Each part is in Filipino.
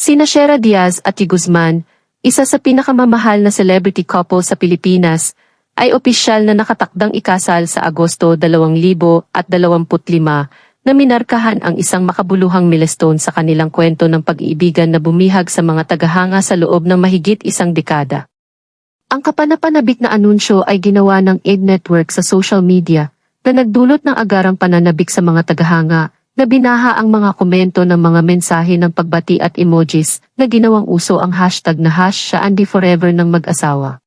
Sina Shera Diaz at T. Guzman, isa sa pinakamamahal na celebrity couple sa Pilipinas, ay opisyal na nakatakdang ikasal sa Agosto 2025 na minarkahan ang isang makabuluhang milestone sa kanilang kwento ng pag-iibigan na bumihag sa mga tagahanga sa loob ng mahigit isang dekada. Ang kapanapanabik na anunsyo ay ginawa ng AID Network sa social media na nagdulot ng agarang pananabik sa mga tagahanga na binaha ang mga komento ng mga mensahe ng pagbati at emojis na ginawang uso ang hashtag na hash siya Andy Forever ng mag-asawa.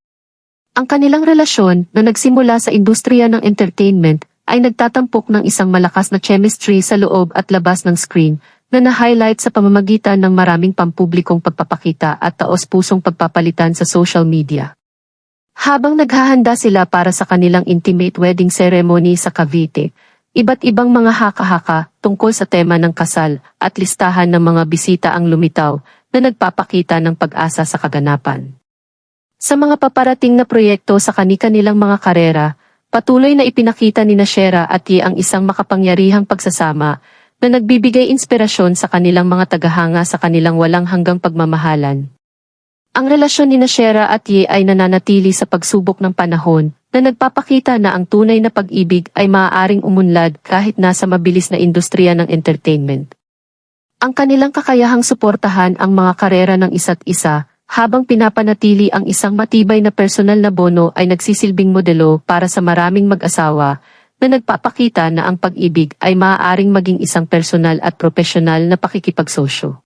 Ang kanilang relasyon na nagsimula sa industriya ng entertainment ay nagtatampok ng isang malakas na chemistry sa loob at labas ng screen na na-highlight sa pamamagitan ng maraming pampublikong pagpapakita at taos-pusong pagpapalitan sa social media. Habang naghahanda sila para sa kanilang intimate wedding ceremony sa Cavite, iba't ibang mga haka-haka tungkol sa tema ng kasal at listahan ng mga bisita ang lumitaw na nagpapakita ng pag-asa sa kaganapan. Sa mga paparating na proyekto sa kani-kanilang mga karera, patuloy na ipinakita ni Nashera at Yi ang isang makapangyarihang pagsasama na nagbibigay inspirasyon sa kanilang mga tagahanga sa kanilang walang hanggang pagmamahalan. Ang relasyon ni Nashera at Ye ay nananatili sa pagsubok ng panahon na nagpapakita na ang tunay na pag-ibig ay maaaring umunlad kahit nasa mabilis na industriya ng entertainment. Ang kanilang kakayahang suportahan ang mga karera ng isa't isa habang pinapanatili ang isang matibay na personal na bono ay nagsisilbing modelo para sa maraming mag-asawa na nagpapakita na ang pag-ibig ay maaaring maging isang personal at profesional na pakikipagsosyo.